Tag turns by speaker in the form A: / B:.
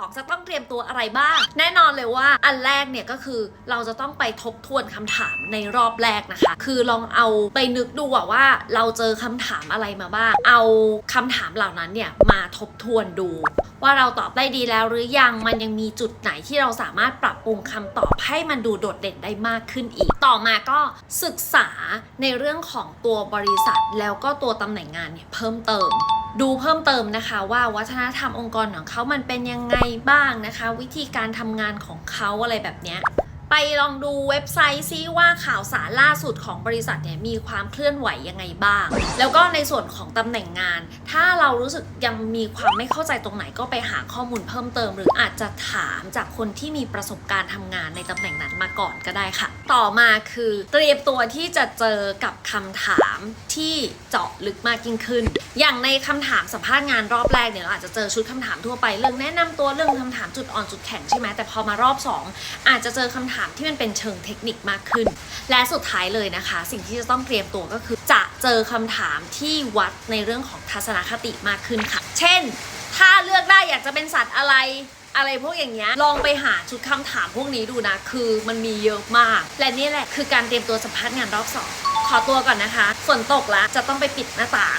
A: 2จะต้องเตรียมตัวอะไรบ้าง แน่นอนเลยว่าอันแรกเนี่ยก็คือเราจะต้องไปทบทวนคำถามในรอบแรกนะคะ คือลองเอาไปนึกดูว่าเราเจอคำถามอะไรมาบ้าง เอาคำถามเหล่านั้นเนี่ยมาทบทวนดู ว่าเราตอบได้ดีแล้วหรือยังมันยังมีจุดไหนที่เราสามารถปรับปรุงคำตอบให้มันดูโดดเด่นได้มากขึ้นอีก ต่อมาก็ศึกษาในเรื่องของตัวบริษัทแล้วก็ตัวตำแหน่งงานเนี่ยเพิ่มเติม ดูเพิ่มเติมนะคะว่าวัฒนธรรมองค์กรของเขามันเป็นยังไงบ้างนะคะ วิธีการทำงานของเขาอะไรแบบเนี้ย ไปลองดูเว็บไซต์ซิว่าข่าวสารล่าสุดของบริษัทเนี่ยมีความเคลื่อนไหวยังไงบ้าง แล้วก็ในส่วนของตำแหน่งงาน ถ้าเรารู้สึกยังมีความไม่เข้าใจตรงไหนก็ไปหาข้อมูลเพิ่มเติม หรืออาจจะถามจากคนที่มีประสบการณ์ทำงานในตำแหน่งนั้นมาก่อนก็ได้ค่ะ ต่อมาคือเตรียมตัวที่จะเจอกับคำถามที่เจาะลึกมากยิ่งขึ้น อย่างในคำถามสัมภาษณ์งานรอบแรกเนี่ยเราอาจจะเจอชุดคำถามทั่วไปเรื่องแนะนำตัวเรื่องคำถามจุดอ่อนจุดแข็งใช่ไหมแต่พอมารอบสองอาจจะเจอคำถามที่มันเป็นเชิงเทคนิคมากขึ้น และสุดท้ายเลยนะคะ สิ่งที่จะต้องเตรียมตัวก็คือ จะเจอคำถามที่วัดในเรื่องของทัศนคติมากขึ้นค่ะ เช่น ถ้าเลือกได้อยากจะเป็นสัตว์อะไรอะไรพวกอย่างเงี้ยลองไปหาชุดคำถามพวกนี้ดูนะ คือมันมีเยอะมาก และนี่แหละคือการเตรียมตัวสัมภาษณ์งานรอบสองขอตัวก่อนนะคะ ฝนตกแล้วจะต้องไปปิดหน้าต่าง